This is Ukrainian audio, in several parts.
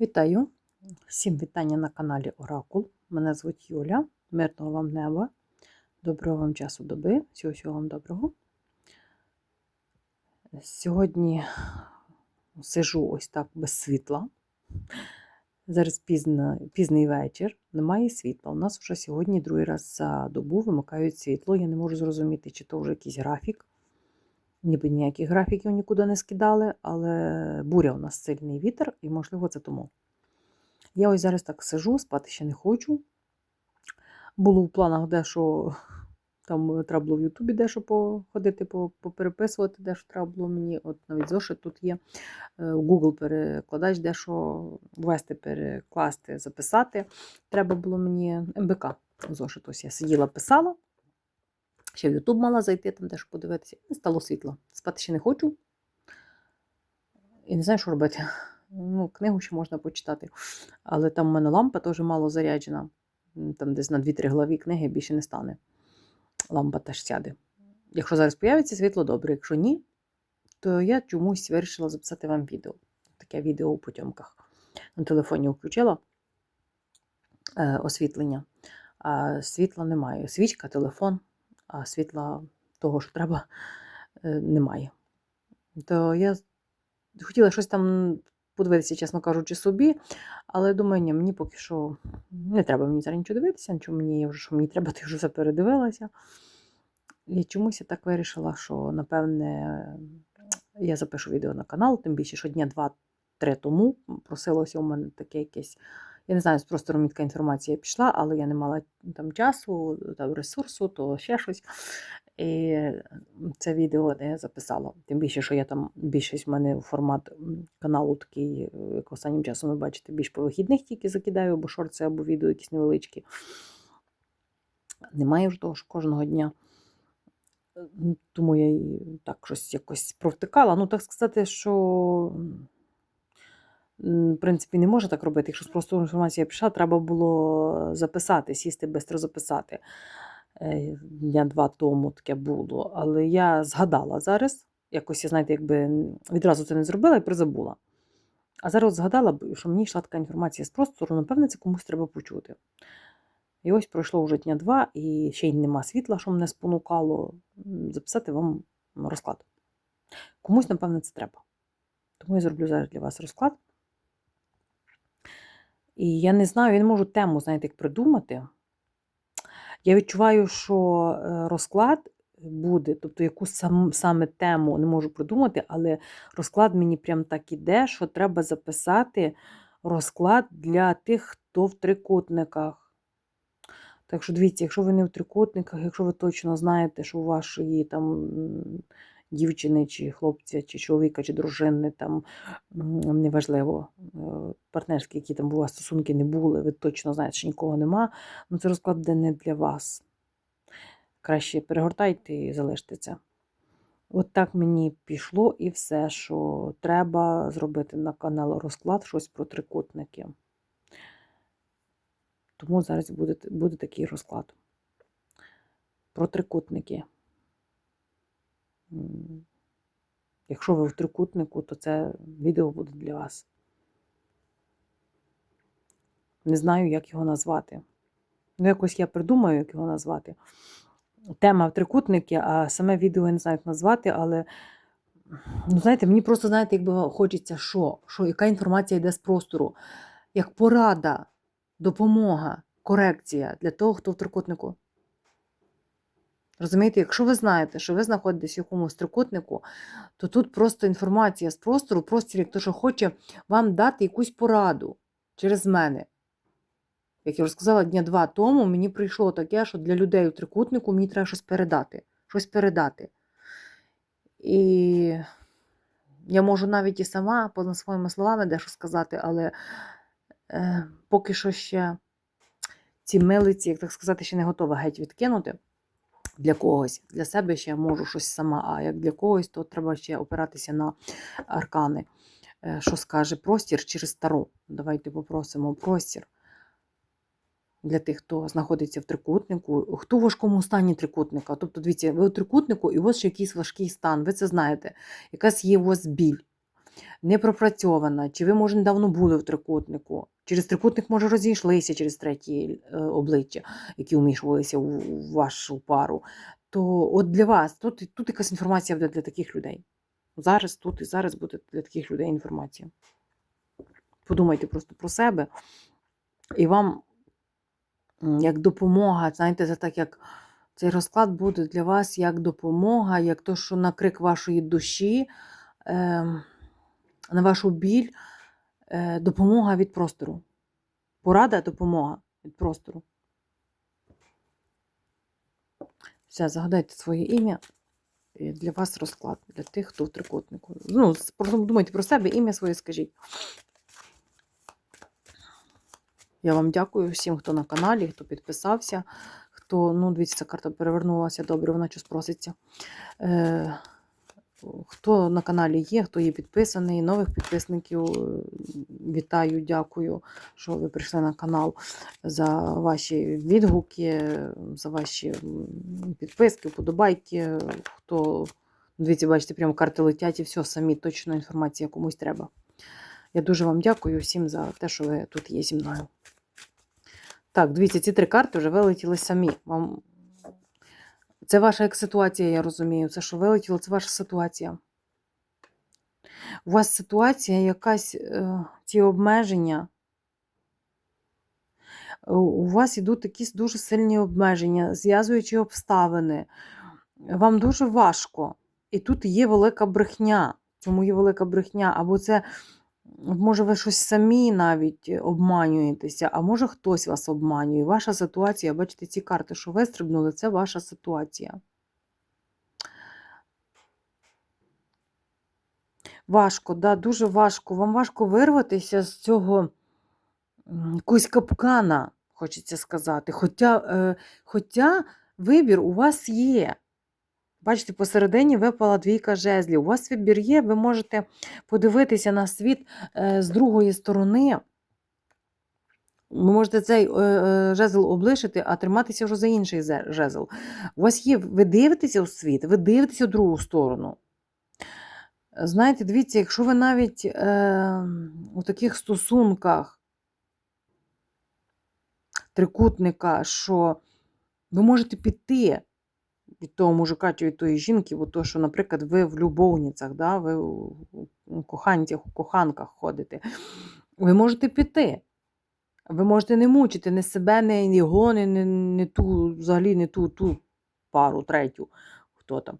Вітаю! Всім вітання на каналі Оракул. Мене звуть Юля. Мирного вам неба. Доброго вам часу доби. Всього всього вам доброго. Сьогодні сижу ось так без світла. Зараз пізно, пізний вечір, немає світла. У нас вже сьогодні другий раз за добу вимикають світло. Я не можу зрозуміти, чи то вже якийсь графік. Ніби ніяких графіків нікуди не скидали, але буря у нас сильний вітер, і, можливо, це тому. Я ось зараз так сижу, спати ще не хочу. Було в планах дещо, там треба було в Ютубі дещо походити, попереписувати, дещо треба було мені. От навіть зошит тут є. Е, Google перекладач, дещо ввести, перекласти, записати. Треба було мені МБК. Зошит. Ось я сиділа, писала. Ще в Ютуб мала зайти, там дещо подивитися. І стало світло. Спати ще не хочу. І не знаю, що робити. Ну, Книгу ще можна почитати. Але там в мене лампа теж мало заряджена. Там десь на 2-3 главі книги більше не стане. Лампа теж сяде. Якщо зараз появиться світло, добре. Якщо ні, то я чомусь вирішила записати вам відео. Таке відео у потьомках. На телефоні включила е, освітлення, а світла немає. Свічка, телефон а світла того, що треба, е, немає. То я хотіла щось там подивитися, чесно кажучи, собі, але думаю, ні, мені поки що не треба мені зараз нічого дивитися, нічого мені вже що мені треба, ти вже все передивилася. І чомусь я так вирішила, що, напевне, я запишу відео на канал, тим більше, що дня два-три тому просилося у мене таке якесь. Я не знаю, з простором мітка інформація пішла, але я не мала там часу, там ресурсу, то ще щось. І це відео я записала. Тим більше, що я там більшість в мене формат каналу такий, як останнім часом ви бачите, більш по вихідних тільки закидаю, або шорти, або відео якісь невеличкі. Немає вже того ж кожного дня. Тому я і так щось якось провтикала. Ну, так сказати, що в принципі, не можна так робити. Якщо просто інформація пішла, треба було записати, сісти, швидко записати. Е, дня два тому таке було. Але я згадала зараз, якось, я знаєте, якби відразу це не зробила і призабула. А зараз згадала, що мені йшла така інформація з простору, напевне, це комусь треба почути. І ось пройшло вже дня два, і ще й нема світла, що мене спонукало записати вам розклад. Комусь, напевне, це треба. Тому я зроблю зараз для вас розклад. І я не знаю, я не можу тему, знаєте, як придумати. Я відчуваю, що е, розклад буде, тобто яку сам, саме тему не можу придумати, але розклад мені прям так іде, що треба записати розклад для тих, хто в трикутниках. Так що, дивіться, якщо ви не в трикутниках, якщо ви точно знаєте, що у вашої там дівчини, чи хлопця, чи чоловіка, чи дружини, там неважливо, е, партнерські, які там у вас стосунки не були, ви точно знаєте, що нікого нема, ну це розклад де не для вас. Краще перегортайте і залиште це. От так мені пішло і все, що треба зробити на канал розклад щось про трикутники. Тому зараз буде, буде такий розклад. Про трикутники. Якщо ви в трикутнику, то це відео буде для вас. Не знаю, як його назвати. Ну, якось я придумаю, як його назвати. Тема в трикутники, а саме відео я не знаю, як назвати, але, ну, знаєте, мені просто, знаєте, якби хочеться, що? що яка інформація йде з простору, як порада, допомога, корекція для того, хто в трикутнику. Розумієте, якщо ви знаєте, що ви знаходитесь в якомусь трикутнику, то тут просто інформація з простору, простір, як що хоче вам дати якусь пораду через мене. Як я вже сказала, дня два тому мені прийшло таке, що для людей у трикутнику мені треба щось передати. Щось передати. І я можу навіть і сама, поза своїми словами, дещо сказати, але е, поки що ще ці милиці, як так сказати, ще не готова геть відкинути для когось. Для себе ще можу щось сама, а як для когось, то треба ще опиратися на аркани. Е, що скаже простір через стару. Давайте попросимо простір. Для тих, хто знаходиться в трикутнику, хто в важкому стані трикутника. Тобто, дивіться, ви у трикутнику, і у вас ще якийсь важкий стан, ви це знаєте, якась є у вас біль. Не пропрацьована, чи ви, може, недавно були в трикутнику. Через трикутник, може, розійшлися через треті е, обличчя, які вмішувалися у вашу пару. То от для вас тут, тут якась інформація буде для таких людей. Зараз тут і зараз буде для таких людей інформація. Подумайте просто про себе. І вам як допомога, знаєте, це так як цей розклад буде для вас як допомога, як то, що на крик вашої душі, е, на вашу біль, е, допомога від простору. Порада, допомога від простору. Все, загадайте своє ім'я. І Для вас розклад, для тих, хто в трикутнику. Ну, просто думайте про себе, ім'я своє скажіть. Я вам дякую всім, хто на каналі, хто підписався, хто, ну, дивіться, ця карта перевернулася, добре, вона щось проситься. Е, хто на каналі є, хто є підписаний, нових підписників е, вітаю, дякую, що ви прийшли на канал за ваші відгуки, за ваші підписки, вподобайки. Хто, дивіться, бачите, прямо карти летять і все, самі точно інформація комусь треба. Я дуже вам дякую всім за те, що ви тут є зі мною. Так, дивіться, ці три карти вже вилетіли самі. Вам... Це ваша як ситуація, я розумію. Це, що вилетіло, це ваша ситуація. У вас ситуація якась, е, ці обмеження. Е, У вас йдуть якісь дуже сильні обмеження, зв'язуючі обставини. Вам дуже важко. І тут є велика брехня. Чому є велика брехня? Або це, може, ви щось самі навіть обманюєтеся, а може хтось вас обманює. Ваша ситуація, бачите, ці карти, що вистрибнули, це ваша ситуація. Важко, да, дуже важко. Вам важко вирватися з цього якогось капкана, хочеться сказати. Хоча, е, хоча вибір у вас є. Бачите, посередині випала двійка жезлів. У вас вибір є, ви можете подивитися на світ е, з другої сторони. Ви можете цей е, е, жезл облишити, а триматися вже за інший жезл. У вас є, ви дивитеся у світ, ви дивитеся в другу сторону. Знаєте, дивіться, якщо ви навіть е, у таких стосунках трикутника, що ви можете піти від того мужика чи від тої жінки, бо то, що, наприклад, ви в любовницях, да, ви у коханцях, у коханках ходите, ви можете піти. Ви можете не мучити не себе, не його, не, не, не ту, взагалі не ту, ту пару, третю, хто там.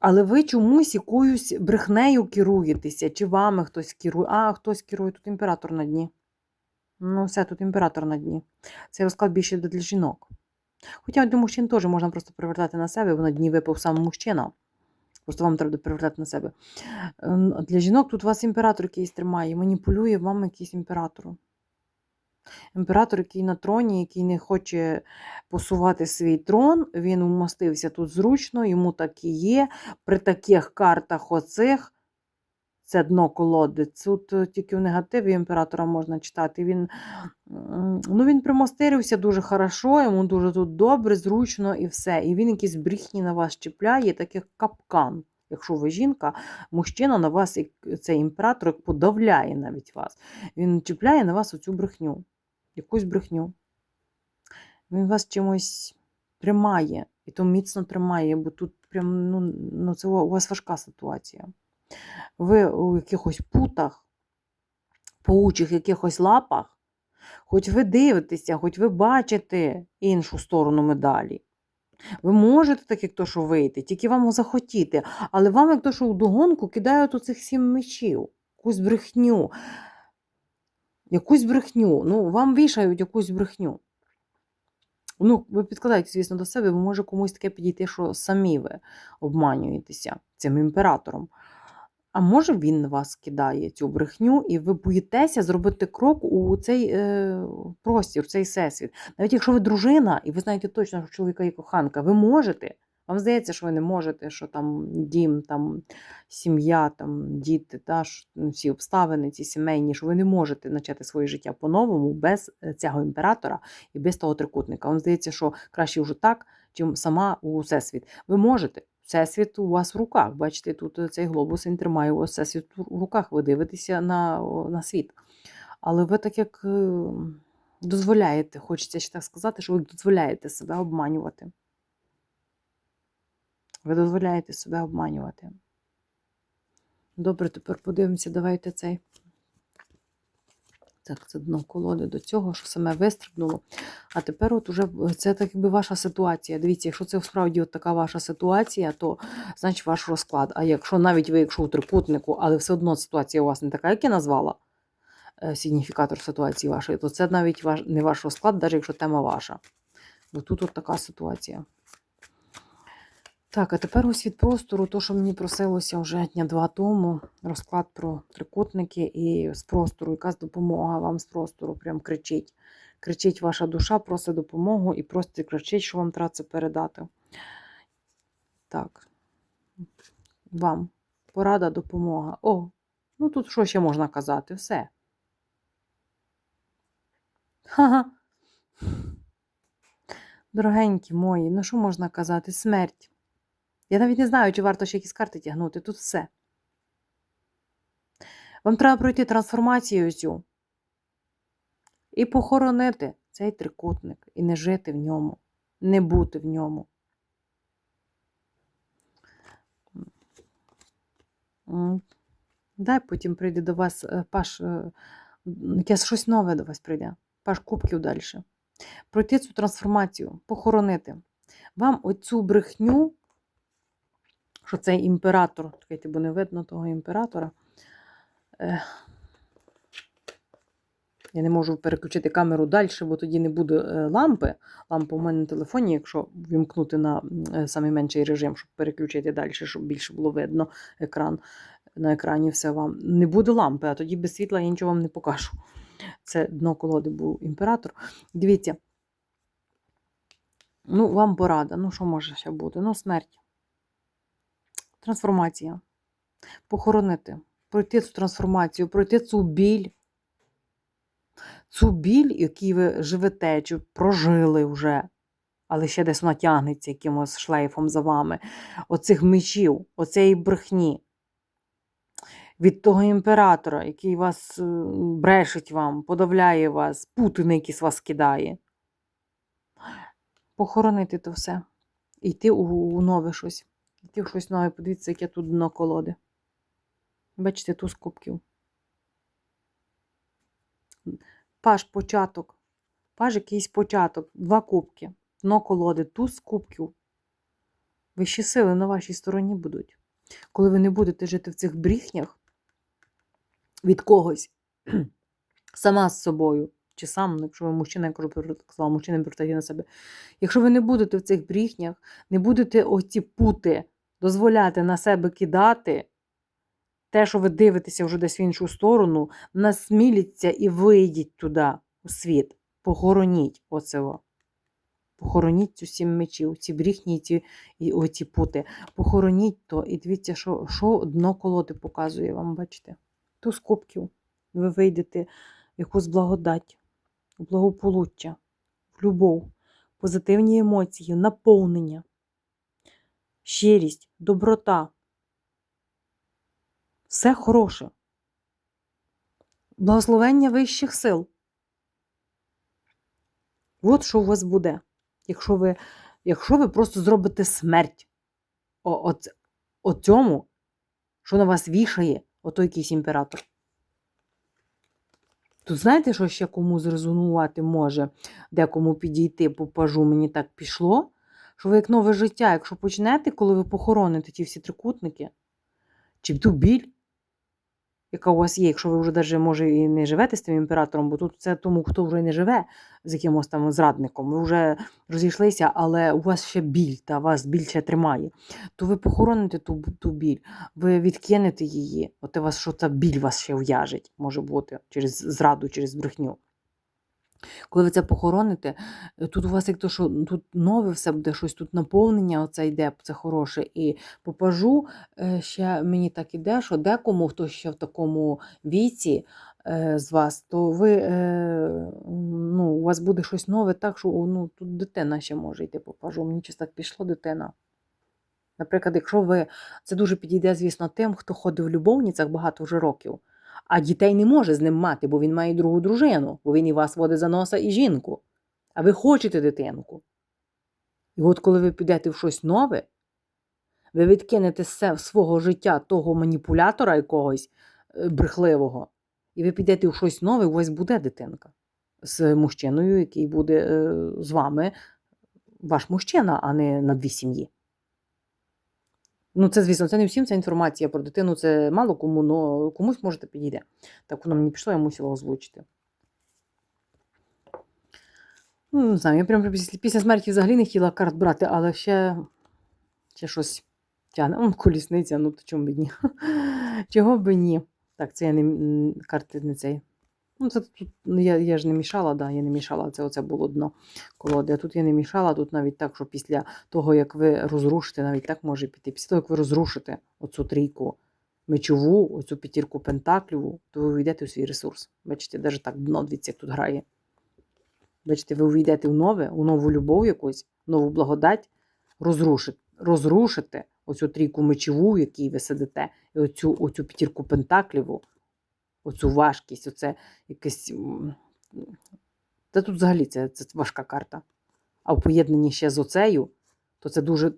Але ви чомусь якоюсь брехнею керуєтеся, чи вами хтось керує. А, хтось керує, тут імператор на дні. Ну, все, тут імператор на дні. Цей розклад більше для жінок. Хоча для мужчин теж можна просто привертати на себе, бо на дні випав сам мужчина. Просто вам треба привертати на себе. Ем, Для жінок тут вас імператор якийсь тримає, маніпулює вам якийсь імператор. Імператор, який на троні, який не хоче посувати свій трон, він умостився тут зручно, йому так і є. При таких картах оцих, це дно колоди, тут е, тільки в негативі імператора можна читати. Він, ну, він примостирився дуже хорошо, йому дуже тут добре, зручно і все. І він якісь брехні на вас чіпляє, так як капкан. Якщо ви жінка, мужчина на вас, цей імператор, подавляє навіть вас. Він чіпляє на вас оцю брехню, якусь брехню. Він вас чимось тримає, і то міцно тримає, бо тут прям, ну, ну це у вас важка ситуація. Ви у якихось путах, паучих якихось лапах, хоч ви дивитеся, хоч ви бачите іншу сторону медалі. Ви можете так, як то, що вийти, тільки вам захотіти. Але вам, як то, що вдогонку, кидають оцих сім мечів, якусь брехню. Якусь брехню. Ну, вам вішають якусь брехню. Ну, ви підкладаєте, звісно, до себе, бо може комусь таке підійти, що самі ви обманюєтеся цим імператором. А може він на вас кидає цю брехню, і ви боїтеся зробити крок у цей е, простір, в цей всесвіт. Навіть якщо ви дружина, і ви знаєте точно, що чоловіка є коханка, ви можете. Вам здається, що ви не можете, що там дім, там сім'я, там діти, та, що, ну, всі обставини, ці сімейні, що ви не можете почати своє життя по-новому без е, цього імператора і без того трикутника. Вам здається, що краще вже так, чим сама у всесвіт. Ви можете, всесвіт у вас в руках. Бачите, тут е, цей глобус він тримає у вас всесвіт в руках. Ви дивитеся на, на світ. Але ви так як е, дозволяєте, хочеться ще так сказати, що ви дозволяєте себе обманювати. Ви дозволяєте себе обманювати. Добре, тепер подивимося, давайте цей. Так, це дно колоди до цього, що саме вистрибнуло. А тепер от уже це так якби ваша ситуація. Дивіться, якщо це справді от така ваша ситуація, то значить ваш розклад. А якщо навіть ви, якщо у трикутнику, але все одно ситуація у вас не така, як я назвала, е, сигніфікатор ситуації вашої, то це навіть ваш, не ваш розклад, навіть якщо тема ваша. Бо тут от така ситуація. Так, а тепер ось від простору, то, що мені просилося вже дня два тому, розклад про трикутники і з простору, якась допомога вам з простору прям кричить. Кричить ваша душа, просить допомогу і просто кричить, що вам треба це передати. Так. Вам порада, допомога. О, ну тут що ще можна казати? Все. Ха-ха. Дорогенькі мої, ну що можна казати? Смерть. Я навіть не знаю, чи варто ще якісь карти тягнути. Тут все. Вам треба пройти трансформацію цю і похоронити цей трикутник, і не жити в ньому, не бути в ньому. Дай потім прийде до вас е, паш, е, якесь щось нове до вас прийде. Паш кубків далі. Пройти цю трансформацію, похоронити. Вам оцю брехню що цей імператор, чекайте, бо не видно того імператора. Е, Я не можу переключити камеру далі, бо тоді не буде е, лампи. Лампа у мене на телефоні, якщо вімкнути на е, самий менший режим, щоб переключити далі, щоб більше було видно екран. На екрані все вам. Не буде лампи, а тоді без світла я нічого вам не покажу. Це дно колоди був імператор. Дивіться. Ну, вам порада. Ну, що може ще бути? Ну, смерть. Трансформація. Похоронити, пройти цю трансформацію, пройти цю біль. Цю біль, якій ви живете, чи прожили вже, але ще десь вона тягнеться якимось шлейфом за вами. Оцих мечів, оцеї брехні. Від того імператора, який вас е, брешить вам, подавляє вас, путини якісь вас кидає. Похоронити то все. І йти у нове щось. Йти в щось нове, подивіться, яке тут дно колоди. Бачите, туз кубків. Паш початок. Паш якийсь початок. Два кубки. Дно колоди, туз кубків. Вищі сили на вашій стороні будуть. Коли ви не будете жити в цих бріхнях від когось, сама з собою, чи сам, ну, якщо ви мужчина, я кажу, так сказала, мужчина на себе. Якщо ви не будете в цих бріхнях, не будете оці пути дозволяти на себе кидати, те, що ви дивитеся вже десь в іншу сторону, насміліться і вийдіть туди, у світ. Похороніть оцього. Похороніть цю сім мечів, ці бріхні і оці пути. Похороніть то, і дивіться, що що дно колоди показує вам, бачите? Туз кубків. Ви вийдете якусь благодать, в благополуччя, в любов, позитивні емоції, наповнення, щирість, доброта. Все хороше. Благословення вищих сил. От що у вас буде, якщо ви якщо ви просто зробите смерть о, цьому, що на вас вішає ото якийсь імператор. Тут знаєте, що ще кому зрезонувати може, декому підійти по пажу, мені так пішло, що ви як нове життя, якщо почнете, коли ви похороните ті всі трикутники, чи ту біль, яка у вас є, якщо ви вже навіть, може, і не живете з тим імператором, бо тут це тому, хто вже не живе з якимось там зрадником, ви вже розійшлися, але у вас ще біль, та вас більше тримає, то ви похороните ту, ту біль, ви відкинете її, от у вас що та біль вас ще в'яжить, може бути, через зраду, через брехню. Коли ви це похороните, е, тут у вас як то, що тут нове все буде, щось тут наповнення оце йде, це хороше. І по пажу е, ще мені так іде, що декому, хто ще в такому віці е, з вас, то ви, ну, у вас буде щось нове, так що ну, тут дитина ще може йти по пажу. Мені щось так пішло дитина. Наприклад, якщо ви це дуже підійде, звісно, тим, хто ходив в любовницях багато вже років, а дітей не може з ним мати, бо він має другу дружину, бо він і вас водить за носа і жінку. А ви хочете дитинку. І от коли ви підете в щось нове, ви відкинете се- свого життя того маніпулятора якогось е, брехливого, і ви підете в щось нове, у вас буде дитинка з мужчиною, який буде е, з вами ваш мужчина, а не на дві сім'ї. Ну, це, звісно, це не всім ця інформація про дитину, це мало кому, але комусь можете підійде. Так воно мені пішло, я мусила озвучити. Ну, не знаю, я прям після, після смерті взагалі не хотіла карт брати, але ще, ще щось тягне. М, Колісниця, ну то чому б ні? Чого б ні? Так, це я не карти не цей. Ну, це тут ну, я, я ж не мішала, да, я не мішала, це оце було дно колоди. А тут я не мішала, тут навіть так, що після того, як ви розрушите, навіть так може піти. Після того, як ви розрушите оцю трійку мечову, оцю п'ятірку пентакліву, то ви увійдете у свій ресурс. Бачите, навіть так дно, дивіться, як тут грає. Бачите, ви увійдете в нове, у нову любов якусь, нову благодать, розрушите, розрушите оцю трійку мечову, в якій ви сидите, і оцю, оцю п'ятірку пентакліву, оцю важкість, оце якесь. Та тут взагалі це, це важка карта. А в поєднанні ще з оцею, то це дуже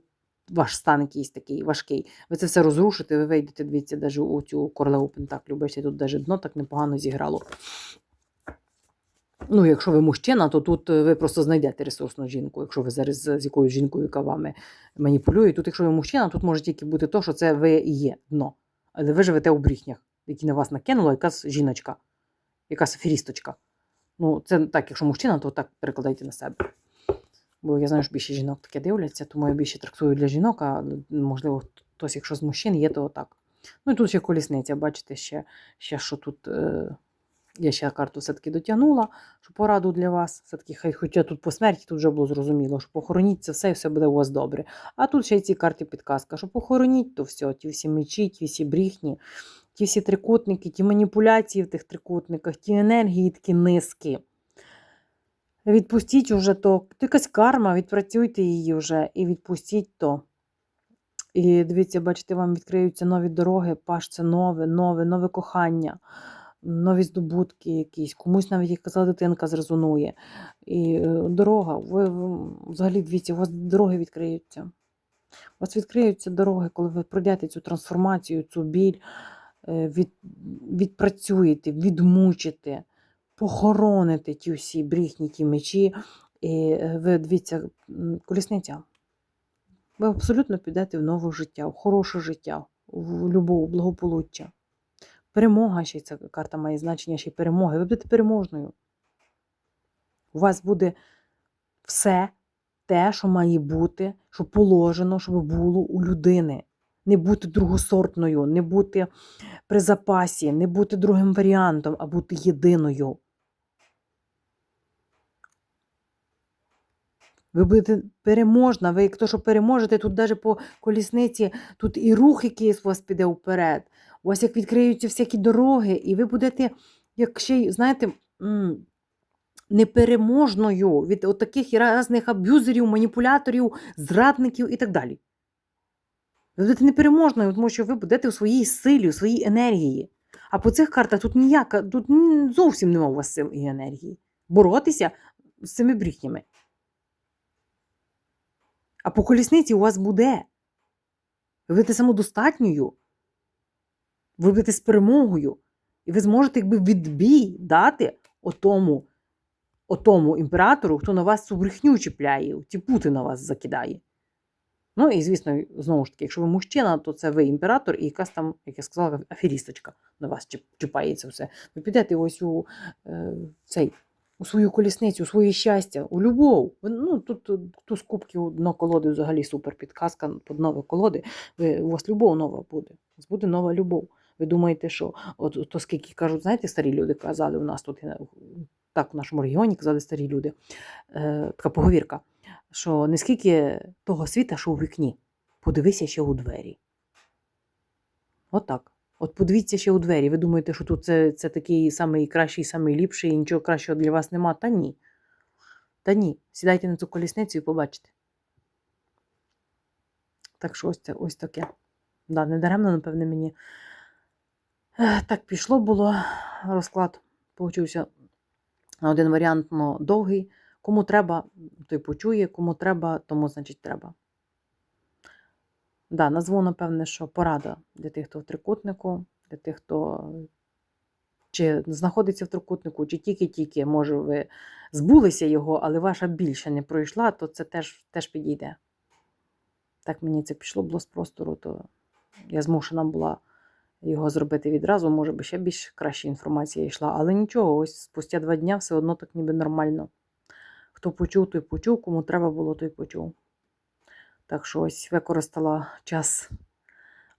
ваш стан якийсь такий важкий. Ви це все розрушите, ви вийдете, дивіться, навіть у цю королеву Пентаклю. Бачите, тут навіть дно так непогано зіграло. Ну, якщо ви мужчина, то тут е, ви просто знайдете ресурсну жінку, якщо ви зараз з якоюсь жінкою, яка вами маніпулює. Тут, якщо ви мужчина, тут може тільки бути то, що це ви і є дно. Але ви живете у брехнях, які на вас накинула якась жіночка, якась аферісточка. Ну, це так, якщо мужчина, то так перекладайте на себе. Бо я знаю, що більше жінок таке дивляться, тому я більше трактую для жінок, а можливо, хтось, якщо з мужчин є, то так. Ну і тут ще колісниця, бачите, ще, ще що тут. Е... Я ще карту все-таки дотягнула, що пораду для вас. Все-таки, хай хоча тут по смерті тут вже було зрозуміло, що похороніть це все і все буде у вас добре. А тут ще й ці карти підказка, що похороніть, то все, ті всі мечі, ті всі брехні, ті всі трикутники, ті маніпуляції в тих трикутниках, ті енергії такі низькі. Відпустіть уже то, то якась карма, відпрацюйте її вже і відпустіть то. І дивіться, бачите, вам відкриються нові дороги, паш нове, нове, нове кохання, нові здобутки якісь. Комусь навіть, як казала дитинка, зрезонує. І е, дорога, ви взагалі дивіться, у вас дороги відкриються. У вас відкриються дороги, коли ви пройдете цю трансформацію, цю біль, від, відпрацюєте, відмучите, похороните ті всі брехні, ті мечі. І е, ви дивіться, колісниця. Ви абсолютно підете в нове життя, в хороше життя, в любов, благополуччя. Перемога ще ця карта має значення ще й перемоги. Ви будете переможною. У вас буде все те, що має бути, що положено, щоб було у людини. Не бути другосортною, не бути при запасі, не бути другим варіантом, а бути єдиною. Ви будете переможна, ви як то, що переможете, тут навіть по колісниці, тут і рух якийсь у вас піде вперед. У вас як відкриються всякі дороги, і ви будете, як ще й, знаєте, непереможною від от таких різних аб'юзерів, маніпуляторів, зрадників і так далі. Ви будете непереможною, тому що ви будете у своїй силі, у своїй енергії. А по цих картах тут ніяка, тут зовсім нема у вас сил і енергії. Боротися з цими брехнями. А по колісниці у вас буде. Ви будете самодостатньою. Ви будете з перемогою. І ви зможете якби відбій дати отому, отому імператору, хто на вас цю брехню чіпляє, ті пути на вас закидає. Ну і, звісно, знову ж таки, якщо ви мужчина, то це ви імператор і якась там, як я сказала, аферісточка на вас чіпається все. Ви підете ось у е, цей у свою колісницю, у своє щастя, у любов. Ну, тут е, туз кубків дно колоди взагалі супер підказка під нові колоди. Ви, у вас любов нова буде. У вас буде нова любов. Ви думаєте, що от то скільки кажуть, знаєте, старі люди казали у нас тут, так в нашому регіоні казали старі люди, е, така поговірка, що не скільки того світа, що у вікні, подивися ще у двері. Отак. От подивіться ще у двері. Ви думаєте, що тут це, це такий самий кращий, самий ліпший, і нічого кращого для вас нема? Та ні. Та ні. Сідайте на цю колісницю і побачите. Так що ось це ось таке. Да, недаремно, напевне, мені так пішло було. Розклад получився один варіант, но довгий. Кому треба, той почує, кому треба, тому значить треба. Да, назву, напевне, що порада для тих, хто в трикутнику, для тих, хто чи знаходиться в трикутнику, чи тільки-тільки, може, ви збулися його, але ваша більше не пройшла, то це теж, теж підійде. Так мені це пішло було з простору, то я змушена була його зробити відразу, може би ще більш краща інформація йшла. Але нічого, ось спустя два дня все одно так ніби нормально. Хто почув, той почув, кому треба було, той почув. Так що ось використала час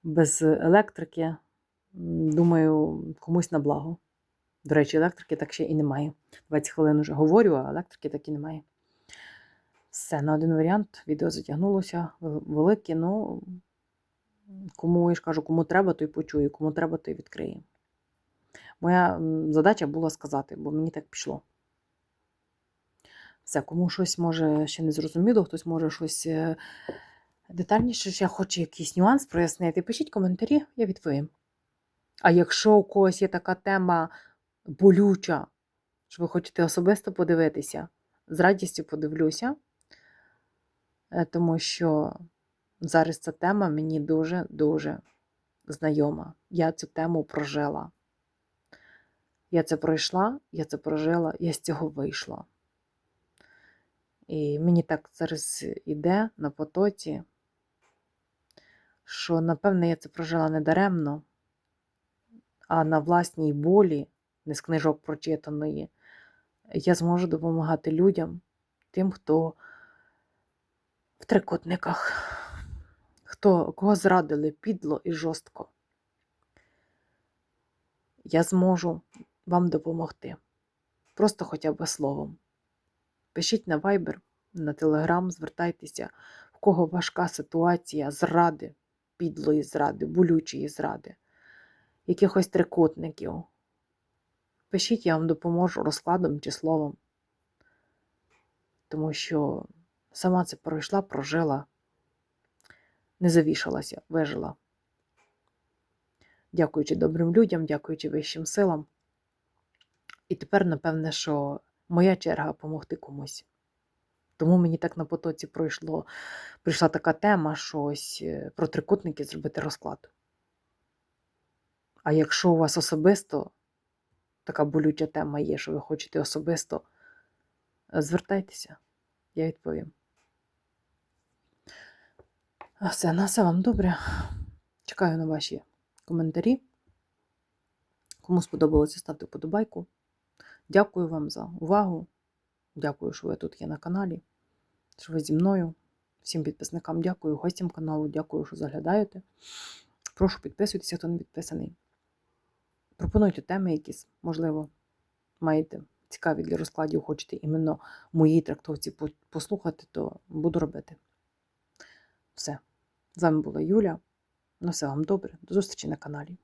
без електрики. Думаю, комусь на благо. До речі, електрики так ще і немає. 20 хвилин вже говорю, а електрики так і немає. Все, на один варіант. Відео затягнулося велике, ну кому я ж кажу, кому треба, той почує, кому треба, той відкриє. Моя задача була сказати, бо мені так пішло. Все, кому щось може ще не зрозуміло, хтось може щось е, детальніше, ще хоче якийсь нюанс прояснити, пишіть коментарі, я відповім. А якщо у когось є така тема болюча, що ви хочете особисто подивитися, з радістю подивлюся, е, тому що зараз ця тема мені дуже-дуже знайома. Я цю тему прожила. Я це пройшла, я це прожила, я з цього вийшла. І мені так зараз іде на потоці, що, напевне, я це прожила не даремно, а на власній болі, не з книжок прочитаної, я зможу допомагати людям, тим, хто в трикутниках, хто, кого зрадили підло і жорстко. Я зможу вам допомогти. Просто хоча б словом. Пишіть на Viber, на Telegram, звертайтеся, в кого важка ситуація зради, підлої зради, болючої зради, якихось трикутників. Пишіть, я вам допоможу розкладом чи словом. Тому що сама це пройшла, прожила, не завішалася, вижила. Дякуючи добрим людям, дякуючи вищим силам. І тепер, напевне, що моя черга допомогти комусь. Тому мені так на потоці пройшло, прийшла така тема, що ось е, про трикутники зробити розклад. А якщо у вас особисто така болюча тема є, що ви хочете особисто, е, звертайтеся, я відповім. А Все, на все вам добре. Чекаю на ваші коментарі. Кому сподобалося, ставте вподобайку. Дякую вам за увагу. Дякую, що ви тут є на каналі, що ви зі мною. Всім підписникам дякую, гостям каналу, дякую, що заглядаєте. Прошу підписуйтеся, хто не підписаний. Пропонуйте теми якісь, можливо, маєте цікаві для розкладів, хочете іменно моїй трактовці послухати, то буду робити. Все. З вами була Юля. На все вам добре. До зустрічі на каналі.